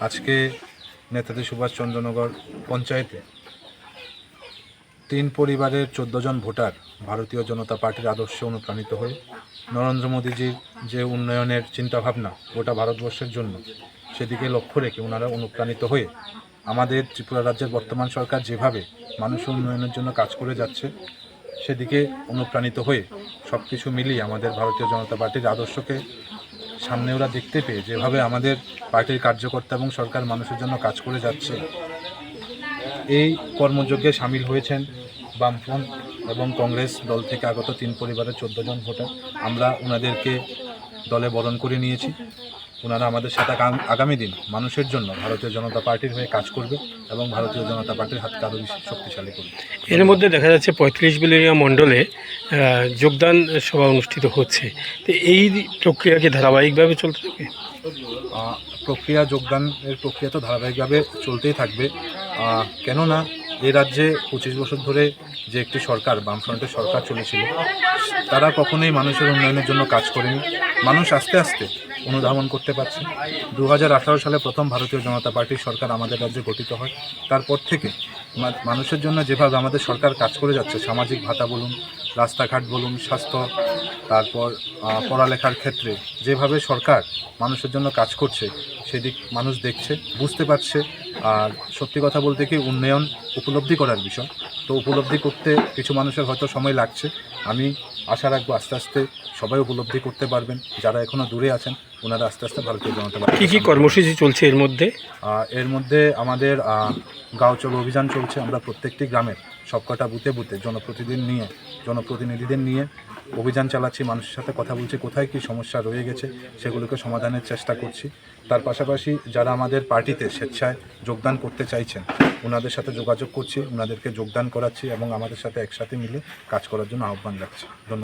আজকে নেতাজি সুভাষচন্দ্রনগর পঞ্চায়েতে তিন পরিবারের চোদ্দ জন ভোটার ভারতীয় জনতা পার্টির আদর্শে অনুপ্রাণিত হয়ে নরেন্দ্র মোদীজির যে উন্নয়নের চিন্তাভাবনা গোটা ভারতবর্ষের জন্য, সেদিকে লক্ষ্য রেখে ওনারা অনুপ্রাণিত হয়ে আমাদের ত্রিপুরা রাজ্যের বর্তমান সরকার যেভাবে মানুষের উন্নয়নের জন্য কাজ করে যাচ্ছে, সেদিকে অনুপ্রাণিত হয়ে সব কিছু মিলিয়ে আমাদের ভারতীয় জনতা পার্টির আদর্শকে সামনে ওরা দেখতে পেয়ে যেভাবে আমাদের পার্টির কার্যকর্তা এবং সরকার মানুষের জন্য কাজ করে যাচ্ছে, এই কর্মযজ্ঞে সামিল হয়েছেন বামফ্রন্ট এবং কংগ্রেস দল থেকে আগত তিন পরিবারের চোদ্দ জন ভোটার। আমরা ওনাদেরকে দলে বরণ করে নিয়েছি। ওনারা আমাদের সাথে আগামী দিন মানুষের জন্য ভারতীয় জনতা পার্টির হয়ে কাজ করবে এবং ভারতীয় জনতা পার্টির হাতকে আরও বেশি শক্তিশালী করবে। এর মধ্যে দেখা যাচ্ছে পঁয়ত্রিশ বিলিয়ন মণ্ডলে যোগদান সভা অনুষ্ঠিত হচ্ছে। তো এই প্রক্রিয়া কি ধারাবাহিকভাবে চলতে থাকে প্রক্রিয়া যোগদানের প্রক্রিয়া তো ধারাবাহিকভাবে চলতেই থাকবে। কেননা এ রাজ্যে পঁচিশ বছর ধরে যে একটি সরকার বামফ্রন্টের সরকার চলেছিল তারা কখনোই মানুষের উন্নয়নের জন্য কাজ করেনি। মানুষ আস্তে আস্তে অনুধাবন করতে পারছে। দু সালে প্রথম ভারতীয় জনতা পার্টির সরকার আমাদের রাজ্যে গঠিত হয়। তারপর থেকে মানুষের জন্য যেভাবে আমাদের সরকার কাজ করে যাচ্ছে, সামাজিক ভাতা বলুন, রাস্তাঘাট বলুন, স্বাস্থ্য, তারপর পড়ালেখার ক্ষেত্রে যেভাবে সরকার মানুষের জন্য কাজ করছে, সেদিক মানুষ দেখছে, বুঝতে পারছে। আর সত্যি কথা বলতে কি, উন্নয়ন উপলব্ধি করার বিষয়। তো উপলব্ধি করতে কিছু মানুষের হয়তো সময় লাগছে। আমি আশা রাখব আস্তে আস্তে সবাই উপলব্ধি করতে পারবেন। যারা এখনও দূরে আছেন ওনারা আস্তে আস্তে ভারতীয় জনতা পার্টি কী কি কর্মসূচি চলছে এর মধ্যে? এর মধ্যে আমাদের আহ, গাঁও চলো অভিযান চলছে। আমরা প্রত্যেকটি গ্রামের সবকটা বুথে বুথে জনপ্রতিনিধি নিয়ে জনপ্রতিনিধিদের নিয়ে অভিযান চালাচ্ছি। মানুষের সাথে কথা বলছি কোথায় কি সমস্যা রয়ে গেছে সেগুলোকে সমাধানের চেষ্টা করছি। তার পাশাপাশি যারা আমাদের পার্টিতে স্বেচ্ছায় যোগদান করতে চাইছেন ওনাদের সাথে যোগাযোগ করছি ওনাদেরকে যোগদান করাচ্ছি এবং আমাদের সাথে একসাথে মিলে কাজ করার জন্য আহ্বান রাখছি ধন্যবাদ।